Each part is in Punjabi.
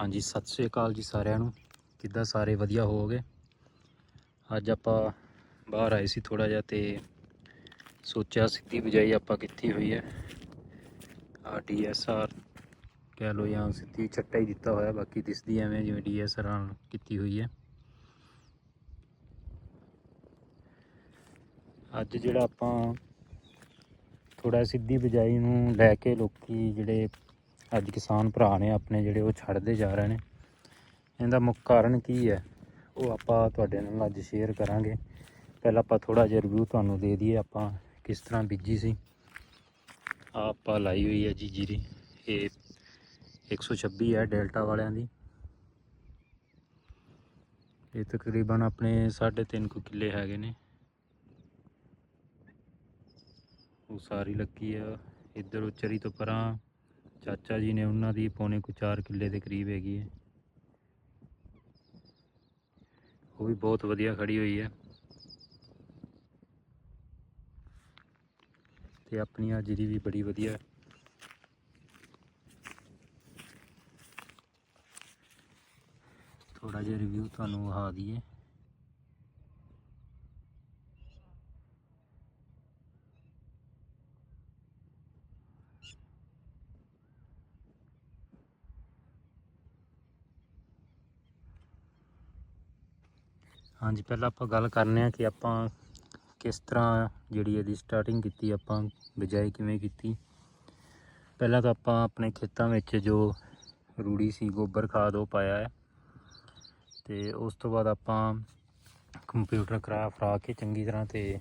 ਹਾਂਜੀ, ਸਤਿ ਸ੍ਰੀ ਅਕਾਲ ਜੀ ਸਾਰਿਆਂ ਨੂੰ। ਕਿੱਦਾਂ ਸਾਰੇ ਵਧੀਆ ਹੋਵੋਗੇ? ਅੱਜ ਆਪਾਂ ਬਾਹਰ ਆਏ ਸੀ ਥੋੜਾ ਜਿਹਾ ਤੇ ਸੋਚਿਆ ਸਿੱਧੀ ਬਜਾਈ ਆਪਾਂ ਕੀਤੀ ਹੋਈ ਹੈ। ਆ ਡੀਐਸਆਰ ਕਹਿ ਲੋ ਜਾਂ ਸਿੱਧੀ ਛੱਟਾ ਹੀ ਦਿੱਤਾ ਹੋਇਆ, ਬਾਕੀ ਦਿਸਦੀ ਐਵੇਂ ਜਿਵੇਂ ਡੀਐਸਆਰ ਨਾਲ ਕੀਤੀ ਹੋਈ ਹੈ। ਅੱਜ ਜਿਹੜਾ ਆਪਾਂ ਥੋੜਾ ਸਿੱਧੀ ਬਜਾਈ ਨੂੰ ਲੈ ਕੇ ਲੋਕੀ ਜਿਹੜੇ ਅੱਜ ਕਿਸਾਨ ਭਰਾ ਨੇ ਆਪਣੇ ਜਿਹੜੇ ਉਹ ਛੱਡਦੇ ਜਾ ਰਹੇ ਨੇ। ਇਹਦਾ ਮੁੱਖ ਕਾਰਨ ਕੀ ਹੈ? ਉਹ ਆਪਾਂ ਤੁਹਾਡੇ ਨਾਲ ਅੱਜ ਸ਼ੇਅਰ ਕਰਾਂਗੇ। ਪਹਿਲਾਂ ਆਪਾਂ ਥੋੜਾ ਜਿਹਾ ਰਿਵਿਊ ਤੁਹਾਨੂੰ ਦੇ ਦਈਏ, ਆਪਾਂ ਕਿਸ ਤਰ੍ਹਾਂ ਬੀਜੀ ਸੀ। ਆਹ ਆਪਾਂ ਲਾਈ ਹੋਈ ਹੈ ਜੀ ਜੀਰੀ। ਇਹ 126 ਹੈ ਡੈਲਟਾ ਵਾਲਿਆਂ ਦੀ। ਇਹ ਤਕਰੀਬਨ ਆਪਣੇ 3.5 ਕੁ ਕਿੱਲੇ ਹੈਗੇ ਨੇ। ਉਹ ਸਾਰੀ ਲੱਗੀ ਆ। ਇੱਧਰ ਉਚਰੀ ਤੋਂ ਪਰਾਂ ਚਾਚਾ ਜੀ ਨੇ ਉਹਨਾਂ ਦੀ ਪੌਣੇ ਕੁ 4 ਕਿੱਲੇ ਦੇ ਕਰੀਬ ਹੈਗੀ ਹੈ। ਉਹ ਵੀ ਬਹੁਤ ਵਧੀਆ ਖੜੀ ਹੋਈ ਹੈ। ਤੇ ਆਪਣੀ ਆ ਜੀਰੀ ਵੀ ਬੜੀ ਵਧੀਆ। ਹੈ ਥੋੜਾ ਜਿਹਾ ਰਿਵਿਊ ਤੁਹਾਨੂੰ ਆ ਦਈਏ। ਹਾਂਜੀ, ਪਹਿਲਾਂ ਆਪਾਂ ਗੱਲ ਕਰਨੇ ਆ ਕਿ ਆਪਾਂ ਕਿਸ ਤਰ੍ਹਾਂ ਜਿਹੜੀ ਇਹਦੀ ਸਟਾਰਟਿੰਗ ਕੀਤੀ, ਆਪਾਂ ਬਿਜਾਈ ਕਿਵੇਂ ਕੀਤੀ। ਪਹਿਲਾਂ ਤਾਂ ਆਪਾਂ ਆਪਣੇ ਖੇਤਾਂ ਵਿੱਚ ਜੋ ਰੂੜੀ ਸੀ, ਗੋਬਰ ਖਾਦ ਉਹ ਪਾਇਆ ਹੈ। ਤੇ ਉਸ ਤੋਂ ਬਾਅਦ ਆਪਾਂ ਕੰਪਿਊਟਰ ਕਰਾ ਫਰਾ ਕੇ ਚੰਗੀ ਤਰ੍ਹਾਂ ਤੇ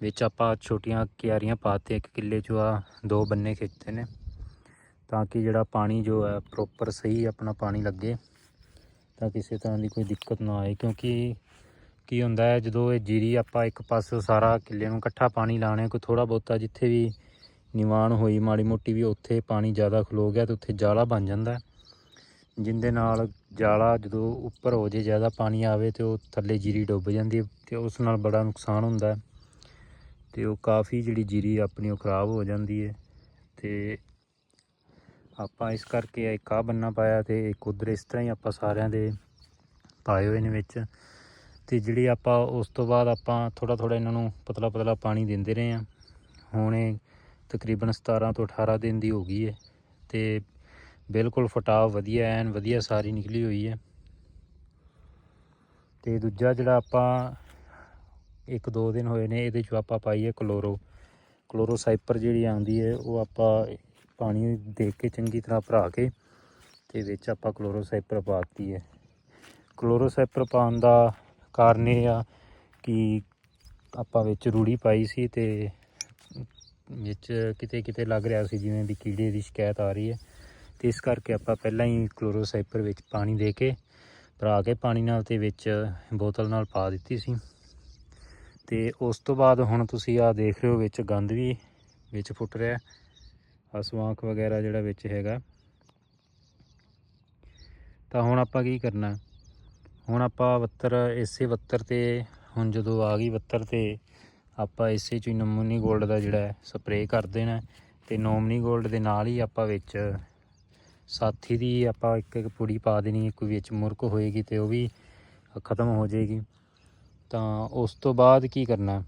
ਵਿੱਚ ਆਪਾਂ ਛੋਟੀਆਂ ਕਿਆਰੀਆਂ ਪਾਤੇ ਇੱਕ ਕਿੱਲੇ 'ਚੋਂ ਆ ਦੋ ਬੰਨੇ ਖਿੱਚਦੇ ਨੇ, ਤਾਂ ਕਿ ਜਿਹੜਾ ਪਾਣੀ ਜੋ ਹੈ ਪ੍ਰੋਪਰ ਸਹੀ ਆਪਣਾ ਪਾਣੀ ਲੱਗੇ। ਤਾਂ ਕਿਸੇ ਤਰ੍ਹਾਂ ਦੀ ਕੋਈ ਦਿੱਕਤ ਨਾ ਆਏ ਕਿਉਂਕਿ ਕੀ ਹੁੰਦਾ ਹੈ ਜਦੋਂ ਇਹ ਜੀਰੀ ਆਪਾਂ ਇੱਕ ਪਾਸੇ ਸਾਰਾ ਕਿੱਲੇ ਨੂੰ ਇਕੱਠਾ ਪਾਣੀ ਲਾਣੇ ਕੋਈ ਥੋੜਾ ਬਹੁਤਾ ਜਿੱਥੇ ਵੀ ਨਿਵਾਣ ਹੋਈ ਮਾੜੀ ਮੋਟੀ ਵੀ ਉੱਥੇ ਪਾਣੀ ਜ਼ਿਆਦਾ ਖਲੋ ਗਿਆ ਤੇ ਉੱਥੇ ਜਾਲਾ ਬਣ ਜਾਂਦਾ ਹੈ, ਜਿਹਦੇ ਨਾਲ ਜਾਲਾ ਜਦੋਂ ਉੱਪਰ ਹੋ ਜੇ ਜ਼ਿਆਦਾ ਪਾਣੀ ਆਵੇ ਤੇ ਉਹ ਥੱਲੇ ਜੀਰੀ ਡੁੱਬ ਜਾਂਦੀ ਹੈ ਤੇ ਉਸ ਨਾਲ ਬੜਾ ਨੁਕਸਾਨ ਹੁੰਦਾ ਹੈ ਤੇ ਉਹ ਕਾਫੀ ਜਿਹੜੀ ਜੀਰੀ ਆਪਣੀ ਉਹ ਖਰਾਬ ਹੋ ਜਾਂਦੀ ਹੈ ਤੇ ਆਪਾਂ ਇਸ ਕਰਕੇ ਇੱਕ ਆਹ ਬੰਨਾ ਪਾਇਆ ਤੇ ਇੱਕ ਉਧਰ ਇਸ ਤਰ੍ਹਾਂ ਹੀ ਆਪਾਂ ਸਾਰਿਆਂ ਦੇ ਪਾਏ ਹੋਏ ਨੇ ਵਿੱਚ ਤੇ ਜਿਹੜੀ ਆਪਾਂ ਉਸ ਤੋਂ ਬਾਅਦ ਆਪਾਂ ਥੋੜਾ ਥੋੜਾ ਇਹਨਾਂ ਨੂੰ ਪਤਲਾ ਪਤਲਾ ਪਾਣੀ ਦਿੰਦੇ ਰਹੇ ਆ ਹੁਣ ਇਹ ਤਕਰੀਬਨ 17 ਤੋਂ 18 ਦਿਨ ਦੀ ਹੋ ਗਈ ਹੈ ਤੇ ਬਿਲਕੁਲ ਫਟਾਵ ਵਧੀਆ, ਐਨ ਵਧੀਆ ਸਾਰੀ ਨਿਕਲੀ ਹੋਈ ਹੈ। ਤੇ ਦੂਜਾ ਜਿਹੜਾ ਆਪਾਂ ਇੱਕ ਦੋ ਦਿਨ ਹੋਏ ਨੇ, ਇਹਦੇ 'ਚੋਂ ਆਪਾਂ ਪਾਈਏ ਕਲੋਰੋ। ਕਲੋਰੋਸਾਈਪਰ ਜਿਹੜੀ ਆਉਂਦੀ ਹੈ, ਉਹ ਆਪਾਂ ਪਾਣੀ ਦੇ ਕੇ ਚੰਗੀ ਤਰ੍ਹਾਂ ਭਰਾ ਕੇ ਤੇ ਵਿੱਚ ਆਪਾਂ ਕਲੋਰੋਸਾਈਪਰ ਪਾਤੀ ਹੈ। ਕਲੋਰੋਸਾਈਪਰ ਪਾਉਣ ਦਾ ਕਾਰਨ ਇਹ ਆ ਕਿ ਆਪਾਂ ਵਿੱਚ ਰੂੜੀ ਪਾਈ ਸੀ ਤੇ ਵਿੱਚ ਕਿਤੇ ਕਿਤੇ ਲੱਗ ਰਿਹਾ ਸੀ ਜਿਵੇਂ ਵੀ ਕੀੜੇ ਦੀ ਸ਼ਿਕਾਇਤ ਆ ਰਹੀ ਹੈ। ਤੇ ਇਸ ਕਰਕੇ ਆਪਾਂ ਪਹਿਲਾਂ ਹੀ ਕਲੋਰੋਸਾਈਪਰ ਵਿੱਚ ਪਾਣੀ ਦੇ ਕੇ, ਭਰਾ ਕੇ ਪਾਣੀ ਨਾਲ ਤੇ ਵਿੱਚ ਬੋਤਲ ਨਾਲ ਪਾ ਦਿੱਤੀ ਸੀ। ਤੇ ਉਸ ਤੋਂ ਬਾਅਦ ਹੁਣ ਤੁਸੀਂ ਆ ਦੇਖ ਰਹੇ ਹੋ ਵਿੱਚ ਗੰਦ ਵੀ ਵਿੱਚ ਫੁੱਟ ਰਿਹਾ। ਸਵਾਂਖ ਵਗੈਰਾ ਜਿਹੜਾ ਵਿੱਚ ਹੈਗਾ। ਤਾਂ ਹੁਣ ਆਪਾਂ ਕੀ ਕਰਨਾ? ਹੁਣ ਆਪਾਂ ਵੱਤਰ, ਇਸੇ ਵੱਤਰ ਤੇ, ਹੁਣ ਜਦੋਂ ਆ ਗਈ ਵੱਤਰ ਤੇ, ਆਪਾਂ ਇਸੇ ਚ ਹੀ ਨਮੂਨੀ 골ਡ ਦਾ ਜਿਹੜਾ ਸਪਰੇਅ ਕਰ ਦੇਣਾ ਤੇ ਨੋਮਨੀ 골ਡ ਦੇ ਨਾਲ ਹੀ ਆਪਾਂ ਵਿੱਚ ਸਾਥੀ ਦੀ ਆਪਾਂ ਇੱਕ ਇੱਕ ਪੁੜੀ ਪਾ ਦੇਣੀ ਕੋਈ ਵਿੱਚ ਮੁਰਕ ਹੋਏਗੀ ਤੇ ਉਹ ਵੀ ਖਤਮ ਹੋ ਜਾਏਗੀ। ਤਾਂ ਉਸ ਤੋਂ ਬਾਅਦ ਕੀ ਕਰਨਾ?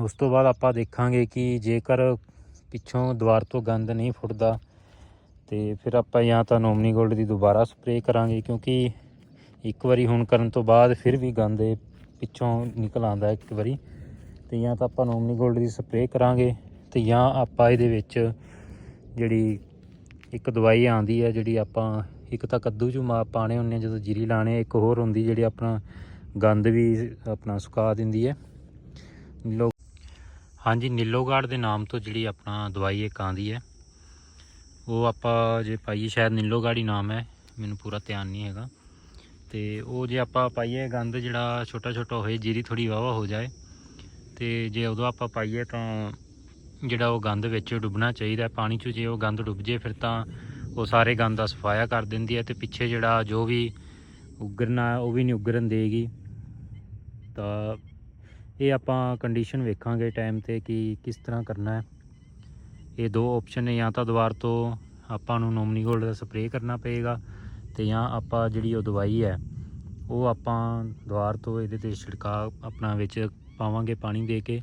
ਉਸ ਤੋਂ ਬਾਅਦ ਆਪਾਂ ਦੇਖਾਂਗੇ ਕਿ ਜੇਕਰ ਪਿੱਛੋਂ ਦੀਵਾਰ ਤੋਂ ਗੰਦ ਨਹੀਂ ਫੁੱਟਦਾ। ਤੇ ਫਿਰ ਆਪਾਂ ਜਾਂ ਤਾਂ ਨੋਮਨੀ ਗੋਲਡ ਦੀ ਦੁਬਾਰਾ ਸਪਰੇਅ ਕਰਾਂਗੇ, ਕਿਉਂਕਿ ਇੱਕ ਵਾਰੀ ਹੁਣ ਕਰਨ ਤੋਂ ਬਾਅਦ ਫਿਰ ਵੀ ਗੰਦ ਪਿੱਛੋਂ ਨਿਕਲ ਆਉਂਦਾ ਇੱਕ ਵਾਰੀ। ਤੇ ਜਾਂ ਤਾਂ ਆਪਾਂ ਨੋਮਨੀ ਗੋਲਡ ਦੀ ਸਪਰੇਅ ਕਰਾਂਗੇ, ਤੇ ਜਾਂ ਆਪਾਂ ਇਹਦੇ ਵਿੱਚ ਜਿਹੜੀ ਇੱਕ ਦਵਾਈ ਆਉਂਦੀ ਹੈ, ਜਿਹੜੀ ਆਪਾਂ ਇੱਕ ਤਾਂ ਕੱਦੂ ਚ ਮਾ ਪਾਣੇ ਹੁੰਦੇ ਆ, ਜਦੋਂ ਜੀਰੀ ਲਾਣੇ ਇੱਕ ਹੋਰ ਹੁੰਦੀ ਜਿਹੜੀ ਆਪਣਾ ਗੰਦ ਵੀ ਆਪਣਾ ਸੁਕਾ ਦਿੰਦੀ ਹੈ। ਲੋਕ ਹਾਂਜੀ ਨੀਲੋਗਾਰਡ ਦੇ ਨਾਮ ਤੋਂ ਜਿਹੜੀ ਆਪਣਾ ਦਵਾਈ ਇੱਕ ਆਉਂਦੀ ਹੈ, ਉਹ ਆਪਾਂ ਜੇ ਪਾਈਏ, ਸ਼ਾਇਦ ਨੀਲੋਗਾਰਡ ਹੀ ਨਾਮ ਹੈ, ਮੈਨੂੰ ਪੂਰਾ ਧਿਆਨ ਨਹੀਂ ਹੈਗਾ। ਤੇ ਉਹ ਜੇ ਆਪਾਂ ਪਾਈਏ ਗੰਦ ਜਿਹੜਾ ਛੋਟਾ ਛੋਟਾ ਹੋਏ, ਜੀਰੀ ਥੋੜੀ ਵਾਵਾ ਹੋ ਜਾਏ, ਤੇ ਜੇ ਉਦੋਂ ਆਪਾਂ ਪਾਈਏ ਤਾਂ ਜਿਹੜਾ ਉਹ ਗੰਦ ਵਿੱਚ ਡੁੱਬਣਾ ਚਾਹੀਦਾ ਪਾਣੀ 'ਚ ਜੇ ਉਹ ਗੰਦ ਡੁੱਬ ਜੇ, ਫਿਰ ਤਾਂ ਉਹ ਸਾਰੇ ਗੰਦ ਦਾ ਸਫਾਇਆ ਕਰ ਦਿੰਦੀ ਹੈ ਤੇ ਪਿੱਛੇ ਜਿਹੜਾ ਜੋ ਵੀ ਉਗਰਨਾ, ਉਹ ਵੀ ਨਹੀਂ ਉਗਰਨ ਦੇਗੀ। ਤਾਂ ਇਹ ਆਪਾਂ ਕੰਡੀਸ਼ਨ ਵੇਖਾਂਗੇ ਟਾਈਮ ਤੇ ਕਿ ਕਿਸ ਤਰ੍ਹਾਂ ਕਰਨਾ ਹੈ। ਇਹ ਦੋ ਆਪਸ਼ਨ ਨੇ, ਜਾਂ ਤਾਂ ਦੁਬਾਰ ਤੋਂ ਆਪਾਂ ਨੂੰ ਨੋਮਨੀ ਗੋਲਡ ਦਾ ਸਪਰੇਅ ਕਰਨਾ ਪਏਗਾ, ਤੇ ਜਾਂ ਆਪਾਂ ਜਿਹੜੀ ਉਹ ਦਵਾਈ ਹੈ, ਉਹ ਆਪਾਂ ਦੁਬਾਰ ਤੋਂ ਇਹਦੇ ਤੇ ਛਿੜਕਾਅ ਆਪਣਾ ਵਿੱਚ ਪਾਵਾਂਗੇ ਪਾਣੀ ਦੇ ਕੇ।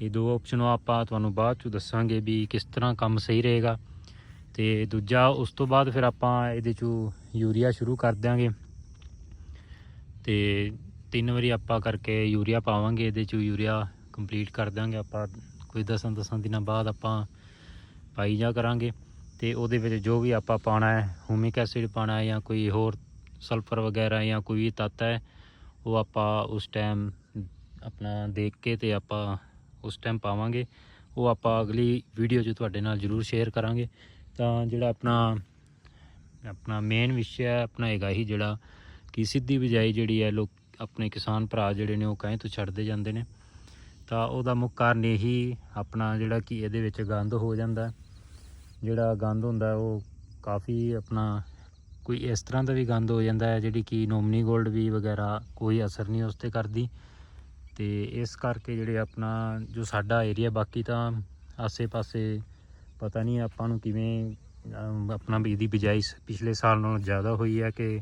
ਇਹ ਦੋ ਆਪਸ਼ਨ ਆਪਾਂ ਤੁਹਾਨੂੰ ਬਾਅਦ ਚ ਦੱਸਾਂਗੇ ਵੀ ਕਿਸ ਤਰ੍ਹਾਂ ਕੰਮ ਸਹੀ ਰਹੇਗਾ। ਤੇ ਦੂਜਾ, ਉਸ ਤੋਂ ਬਾਅਦ ਫਿਰ ਆਪਾਂ ਇਹਦੇ ਚੋਂ ਯੂਰੀਆ ਸ਼ੁਰੂ ਕਰ ਦਿਆਂਗੇ। ਤੇ ਤਿੰਨ ਵਾਰੀ ਆਪਾਂ ਕਰਕੇ ਯੂਰੀਆ ਪਾਵਾਂਗੇ, ਇਹਦੇ ਚ ਯੂਰੀਆ ਕੰਪਲੀਟ ਕਰ ਦਾਂਗੇ ਆਪਾਂ। ਕੋਈ 10 ਦਸਾਂ ਦਿਨਾਂ ਬਾਅਦ ਆਪਾਂ ਪਾਈ ਜਾ ਕਰਾਂਗੇ। ਤੇ ਉਹਦੇ ਵਿੱਚ ਜੋ ਵੀ ਆਪਾਂ ਪਾਣਾ ਹੈ ਹਿਊਮਿਕ ਐਸਿਡ ਪਾਣਾ ਹੈ ਜਾਂ ਕੋਈ ਹੋਰ ਸਲਫਰ ਵਗੈਰਾ ਜਾਂ ਕੋਈ ਤੱਤ ਹੈ, ਉਹ ਆਪਾਂ ਉਸ ਟਾਈਮ ਆਪਣਾ ਦੇਖ ਕੇ ਤੇ ਆਪਾਂ ਉਸ ਟਾਈਮ ਪਾਵਾਂਗੇ। ਉਹ ਆਪਾਂ ਅਗਲੀ ਵੀਡੀਓ 'ਚ ਤੁਹਾਡੇ ਨਾਲ ਜ਼ਰੂਰ ਸ਼ੇਅਰ ਕਰਾਂਗੇ। ਤਾਂ ਜਿਹੜਾ ਆਪਣਾ ਆਪਣਾ ਮੇਨ ਵਿਸ਼ਾ ਹੈ, ਆਪਣਾ ਹੈਗਾ ਹੀ ਜਿਹੜਾ ਕਿ ਸਿੱਧੀ ਬਿਜਾਈ ਜਿਹੜੀ ਹੈ, ਲੋਕ ਆਪਣੇ ਕਿਸਾਨ ਭਰਾ ਜਿਹੜੇ ਨੇ ਉਹ ਕਹੇ ਤੋਂ ਛੱਡਦੇ ਜਾਂਦੇ ਨੇ। ਤਾਂ ਉਹਦਾ ਮੁੱਖ ਕਾਰਨ ਇਹੀ ਆਪਣਾ ਜਿਹੜਾ ਕਿ ਇਹਦੇ ਵਿੱਚ ਗੰਦ ਹੋ ਜਾਂਦਾ। ਜਿਹੜਾ ਗੰਦ ਹੁੰਦਾ ਉਹ ਕਾਫੀ ਆਪਣਾ ਕੋਈ ਇਸ ਤਰ੍ਹਾਂ ਦਾ ਵੀ ਗੰਦ ਹੋ ਜਾਂਦਾ ਹੈ ਜਿਹੜੀ ਕਿ ਨੋਮਨੀ ਗੋਲਡ ਵੀ ਵਗੈਰਾ ਕੋਈ ਅਸਰ ਨਹੀਂ ਉਸ ਤੇ ਕਰਦੀ। ਤੇ ਇਸ ਕਰਕੇ ਜਿਹੜੇ ਆਪਣਾ ਜੋ ਸਾਡਾ ਏਰੀਆ ਬਾਕੀ ਤਾਂ ਆਸੇ-ਪਾਸੇ ਪਤਾ ਨਹੀਂ ਆਪਾਂ ਨੂੰ ਕਿਵੇਂ ਆਪਣਾ ਵੀ ਦੀ ਬਿਜਾਈ ਸ- ਪਿਛਲੇ ਸਾਲ ਨਾਲੋਂ ਜ਼ਿਆਦਾ ਹੋਈ ਹੈ ਕਿ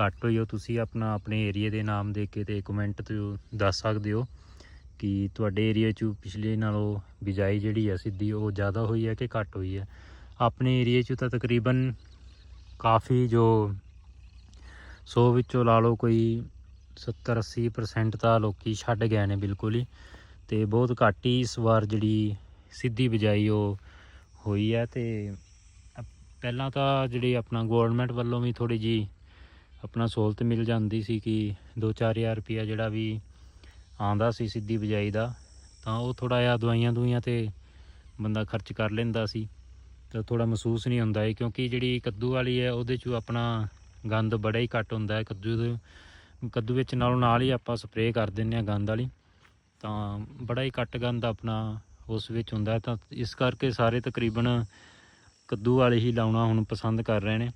ਘੱਟ ਹੋਈ ਉਹ ਤੁਸੀਂ ਆਪਣਾ, ਆਪਣੇ ਏਰੀਆ ਦੇ ਨਾਮ ਦੇ ਕੇ ਤੇ ਕਮੈਂਟ ਤੋਂ ਦੱਸ ਸਕਦੇ ਹੋ ਕਿ ਤੁਹਾਡੇ ਏਰੀਆ 'ਚ ਪਿਛਲੇ ਨਾਲੋਂ ਬਿਜਾਈ ਜਿਹੜੀ ਹੈ ਸਿੱਧੀ, ਉਹ ਜ਼ਿਆਦਾ ਹੋਈ ਹੈ ਕਿ ਘੱਟ ਹੋਈ ਹੈ ਆਪਣੇ ਏਰੀਆ 'ਚ ਤਾਂ ਤਕਰੀਬਨ ਕਾਫੀ ਜੋ 100 ਵਿੱਚੋਂ ਲਾ ਲਓ ਕੋਈ 70 80% ਤਾਂ ਲੋਕੀ ਛੱਡ ਗਏ ਨੇ ਬਿਲਕੁਲ ਹੀ ਤੇ ਬਹੁਤ ਘੱਟ ਹੀ ਇਸ ਵਾਰ ਜਿਹੜੀ ਸਿੱਧੀ ਬਿਜਾਈ ਉਹ ਹੋਈ ਹੈ ਤੇ ਪਹਿਲਾਂ ਤਾਂ ਜਿਹੜੀ ਆਪਣਾ ਗਵਰਨਮੈਂਟ ਵੱਲੋਂ ਵੀ ਥੋੜੀ ਜੀ ਆਪਣਾ ਸਹੂਲਤ ਮਿਲ ਜਾਂਦੀ ਸੀ ਕਿ 2-4000 ਰੁਪਇਆ ਜਿਹੜਾ ਵੀ ਆਂਦਾ ਸੀ ਸਿੱਧੀ ਬਿਜਾਈ ਦਾ, ਤਾਂ ਉਹ ਥੋੜਾ ਜਿਹਾ ਦਵਾਈਆਂ ਦੁਈਆਂ ਤੇ ਬੰਦਾ ਖਰਚ ਕਰ ਲੈਂਦਾ ਸੀ। ਤਾਂ ਥੋੜਾ ਮਹਿਸੂਸ ਨਹੀਂ ਹੁੰਦਾ ਇਹ ਕਿਉਂਕਿ ਜਿਹੜੀ ਕੱਦੂ ਵਾਲੀ ਹੈ, ਉਹਦੇ 'ਚ ਆਪਣਾ ਗੰਦ ਬੜਾ ਹੀ ਘੱਟ ਹੁੰਦਾ ਹੈ। ਕੱਦੂ ਦੇ, ਕੱਦੂ ਵਿੱਚ ਨਾਲੋਂ ਨਾਲ ਹੀ ਆਪਾਂ ਸਪਰੇਅ ਕਰ ਦਿੰਨੇ ਆ ਗੰਦ ਵਾਲੀ। ਤਾਂ ਬੜਾ ਹੀ ਘੱਟ ਗੰਦ ਆਪਣਾ ਉਸ ਵਿੱਚ ਹੁੰਦਾ ਤਾਂ ਇਸ ਕਰਕੇ ਸਾਰੇ ਤਕਰੀਬਨ ਕੱਦੂ ਵਾਲੇ ਹੀ ਲਾਉਣਾ ਹੁਣ ਪਸੰਦ ਕਰ ਰਹੇ ਨੇ।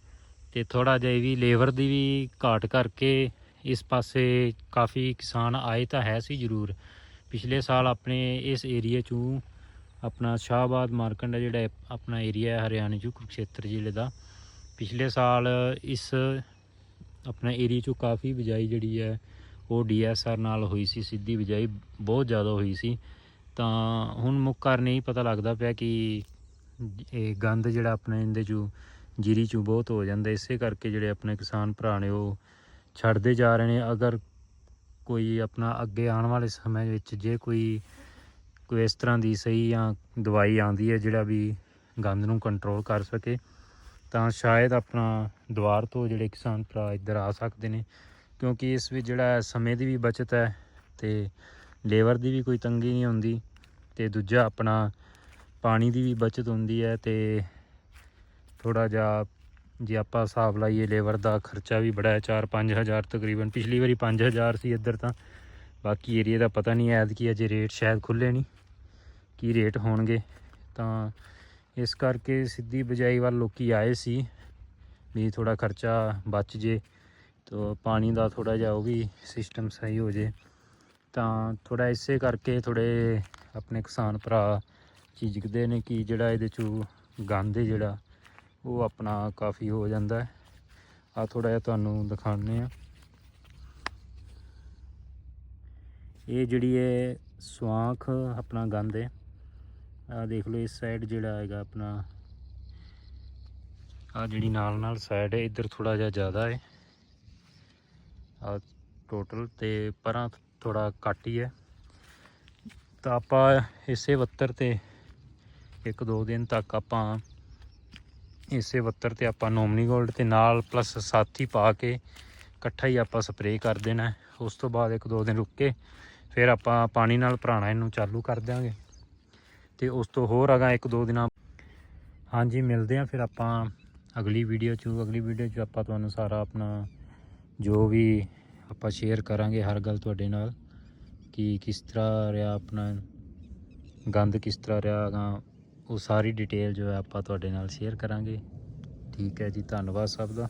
ਤੇ ਥੋੜਾ ਜਿਹਾ ਵੀ ਲੇਬਰ ਦੀ ਵੀ ਘਾਟ ਕਰਕੇ ਇਸ ਪਾਸੇ ਕਾਫੀ ਕਿਸਾਨ ਆਏ ਤਾਂ ਹੈ ਸੀ ਜ਼ਰੂਰ। ਪਿਛਲੇ ਸਾਲ ਆਪਣੇ ਇਸ ਏਰੀਆ 'ਚੋਂ ਆਪਣਾ ਸ਼ਾਹਬਾਦ ਮਾਰਕੰਡ ਹੈ ਜਿਹੜਾ ਆਪਣਾ ਏਰੀਆ ਹੈ ਹਰਿਆਣੇ 'ਚ ਕੁਰਕਸ਼ੇਤਰ ਜ਼ਿਲ੍ਹੇ ਦਾ। ਪਿਛਲੇ ਸਾਲ ਇਸ ਆਪਣਾ ਏਰੀਆ 'ਚੋਂ ਕਾਫੀ ਬਿਜਾਈ ਜਿਹੜੀ ਹੈ ਉਹ ਡੀਐਸਆਰ ਨਾਲ ਹੋਈ ਸੀ, ਸਿੱਧੀ ਬਿਜਾਈ ਬਹੁਤ ਜ਼ਿਆਦਾ ਹੋਈ ਸੀ। ਤਾਂ ਹੁਣ ਮੁੱਖ ਕਾਰਨ ਇਹ ਪਤਾ ਲੱਗਦਾ ਪਿਆ ਕਿ ਇਹ ਗੰਦ ਜਿਹੜਾ ਆਪਣੇ ਇਹਦੇ 'ਚੋਂ ਜੀਰੀ 'ਚੋਂ ਬਹੁਤ ਹੋ ਜਾਂਦਾ, ਇਸੇ ਕਰਕੇ ਜਿਹੜੇ ਆਪਣੇ ਕਿਸਾਨ ਭਰਾ ਨੇ ਉਹ ਛੱਡਦੇ ਜਾ ਰਹੇ ਨੇ। ਅਗਰ ਕੋਈ ਆਪਣਾ ਅੱਗੇ ਆਉਣ ਵਾਲੇ ਸਮੇਂ ਵਿੱਚ ਜੇ ਕੋਈ ਕੋਈ ਇਸ ਤਰ੍ਹਾਂ ਦੀ ਸਹੀ ਜਾਂ ਦਵਾਈ ਆਉਂਦੀ ਹੈ ਜਿਹੜਾ ਵੀ ਗੰਦ ਨੂੰ ਕੰਟਰੋਲ ਕਰ ਸਕੇ, ਤਾਂ ਸ਼ਾਇਦ ਆਪਣਾ ਦੁਆਰ ਤੋਂ ਜਿਹੜੇ ਕਿਸਾਨ ਭਰਾ ਇੱਧਰ ਆ ਸਕਦੇ ਨੇ। ਕਿਉਂਕਿ ਇਸ ਵਿੱਚ ਜਿਹੜਾ ਸਮੇਂ ਦੀ ਵੀ ਬਚਤ ਹੈ ਤੇ ਲੇਬਰ ਦੀ ਵੀ ਕੋਈ ਤੰਗੀ ਨਹੀਂ ਹੁੰਦੀ ਤੇ ਦੂਜਾ ਆਪਣਾ ਪਾਣੀ ਦੀ ਵੀ ਬਚਤ ਹੁੰਦੀ ਹੈ ਤੇ ਥੋੜਾ ਜਿਹਾ ਜੇ ਆਪਾਂ ਹਿਸਾਬ ਲਾਈਏ ਲੇਬਰ ਦਾ ਖਰਚਾ ਵੀ ਬੜਾ ਹੈ 4-5000 ਤਕਰੀਬਨ। ਪਿਛਲੀ ਵਾਰੀ 5000 ਸੀ ਇੱਧਰ ਤਾਂ। ਬਾਕੀ ਏਰੀਆ ਦਾ ਪਤਾ ਨਹੀਂ ਐਤਕੀ ਅਜੇ ਰੇਟ ਸ਼ਾਇਦ ਖੁੱਲੇ ਨਹੀਂ, ਕੀ ਰੇਟ ਹੋਣਗੇ। ਤਾਂ ਇਸ ਕਰਕੇ ਸਿੱਧੀ ਬਜਾਈ ਵੱਲ ਲੋਕੀ ਆਏ ਸੀ ਵੀ ਥੋੜਾ ਖਰਚਾ ਬਚ ਜੇ, ਤੋ ਪਾਣੀ ਦਾ ਥੋੜਾ ਜਿਹਾ ਉਹ ਵੀ ਸਿਸਟਮ ਸਹੀ ਹੋ ਜੇ। ਤਾਂ ਥੋੜਾ ਇਸੇ ਕਰਕੇ ਥੋੜੇ ਆਪਣੇ ਕਿਸਾਨ ਭਰਾ ਝਿਜਕਦੇ ਨੇ ਕਿ ਜਿਹੜਾ ਇਹਦੇ ਚੋਂ ਗੰਦ ਹੈ ਜਿਹੜਾ ਉਹ ਆਪਣਾ ਕਾਫੀ ਹੋ ਜਾਂਦਾ ਹੈ। ਆ ਥੋੜਾ ਜਿਹਾ ਤੁਹਾਨੂੰ ਦਿਖਾਉਂਦੇ ਆ ਇਹ ਜਿਹੜੀ ਹੈ ਸਵਾਂਖ ਆਪਣਾ ਗੰਦ ਹੈ। ਆ ਦੇਖ ਲਓ, ਇਸ ਸਾਈਡ ਜਿਹੜਾ ਹੈਗਾ ਆਪਣਾ ਆ ਜਿਹੜੀ ਨਾਲ ਨਾਲ ਸਾਈਡ ਹੈ, ਇੱਧਰ ਥੋੜਾ ਜਿਹਾ ਜ਼ਿਆਦਾ ਹੈ। ਆ ਟੋਟਲ ਤੇ ਪਰਾਂ ਥੋੜਾ ਘੱਟ ਹੀ ਹੈ। ਤਾਂ ਆਪਾਂ ਇਸੇ ਵੱਤਰ ਤੇ ਇੱਕ ਦੋ ਦਿਨ ਤੱਕ ਆਪਾਂ ਇਸੇ ਵੱਤਰ ਤੇ ਆਪਾਂ ਨੋਮਨੀ ਗੋਲਡ ਤੇ ਨਾਲ ਪਲੱਸ ਸਾਥੀ ਪਾ ਕੇ ਇਕੱਠਾ ਹੀ ਆਪਾਂ ਸਪਰੇਅ ਕਰ ਦੇਣਾ ਉਸ ਤੋਂ ਬਾਅਦ ਇੱਕ ਦੋ ਦਿਨ ਰੁੱਕ ਕੇ ਫਿਰ ਆਪਾਂ ਪਾਣੀ ਨਾਲ ਭਰਾਣਾ ਇਹਨੂੰ ਚਾਲੂ ਕਰ ਦਿਆਂਗੇ। ਤੇ ਉਸ ਤੋਂ ਹੋਰ ਅਗਾ ਇੱਕ ਦੋ ਦਿਨਾਂ ਹਾਂਜੀ, ਮਿਲਦੇ ਆ ਫਿਰ ਆਪਾਂ ਅਗਲੀ ਵੀਡੀਓ 'ਚ। ਅਗਲੀ ਵੀਡੀਓ 'ਚ ਆਪਾਂ ਤੁਹਾਨੂੰ ਸਾਰਾ ਆਪਣਾ ਜੋ ਵੀ ਆਪਾਂ ਸ਼ੇਅਰ ਕਰਾਂਗੇ ਹਰ ਗੱਲ ਤੁਹਾਡੇ ਨਾਲ, ਕਿ ਕਿਸ ਤਰ੍ਹਾਂ ਰਿਹਾ ਆਪਣਾ, ਗੰਦ ਕਿਸ ਤਰ੍ਹਾਂ ਰਿਹਾ ਗਾ ਉਹ ਸਾਰੀ ਡਿਟੇਲ ਜੋ ਹੈ ਆਪਾਂ ਤੁਹਾਡੇ ਨਾਲ ਸ਼ੇਅਰ ਕਰਾਂਗੇ। ਠੀਕ ਹੈ ਜੀ, ਧੰਨਵਾਦ ਸਭ ਦਾ।